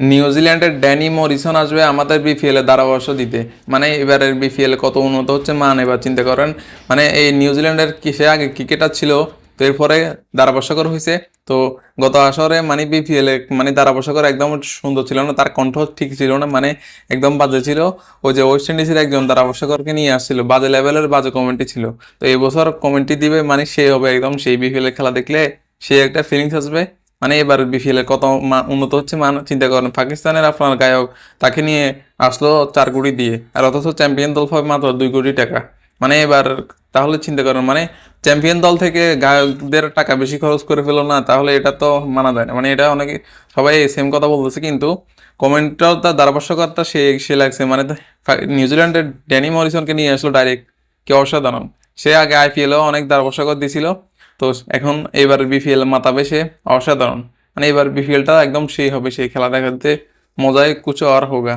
নিউজিল্যান্ডের Danny Morrison আসবে আমাদের বিপিএল ধারাবর্ষ দিতে। মানে এবারের বিপিএল কত উন্নত হচ্ছে মান এবার চিন্তা করেন। মানে এই নিউজিল্যান্ডের কিসে আগে ক্রিকেটার ছিল, তো এরপরে ধারাবর্ষকর হয়েছে। তো গত আসরে মানে বিপিএল এ মানে ধারাবর্ষকর একদম সুন্দর ছিল না, তার কণ্ঠ ঠিক ছিল না মানে একদম বাজে ছিল। ওই যে ওয়েস্ট ইন্ডিজের একজন ধারাবর্ষকরকে নিয়ে আসছিল, বাজে লেভেলের বাজে কমেন্ট্রি ছিল। তো এবছর বছর কমেন্ট্রি দিবে মানে সে হবে একদম সেই বিপিএল খেলা দেখলে সে একটা ফিলিংস আসবে। মানে এবার বিপিএল এর কত উন্নত হচ্ছে, মান চিন্তা করেন, পাকিস্তানের আপনার গায়ক তাকে নিয়ে আসলো চার কোটি দিয়ে, আর অথচ চ্যাম্পিয়ন দল পাবে মাত্র দুই কোটি টাকা। মানে এবার তাহলে চিন্তা করেন মানে চ্যাম্পিয়ন দল থেকে গায়কদের টাকা বেশি খরচ করে ফেলো না, তাহলে এটা তো মানা যায় না। মানে এটা অনেকে সবাই সেম কথা বলতেছে, কিন্তু কমেন্টটাও তার ধারাভাষ্যকর্তা সে সে লাগছে। মানে নিউজিল্যান্ডের ড্যানি মরিসনকে নিয়ে আসলো ডাইরেক্ট কি অসাধারণ। সে আগে আইপিএলও অনেক ধারাভাষ্যকর দিছিল তো এখন এবার বিপিএল মাতাবে বেশে অসাধারণ। মানে এবার বিপিএলটা একদম সেই হবে, সেই খেলা দেখাতে মজায় কুচো আর হোগা।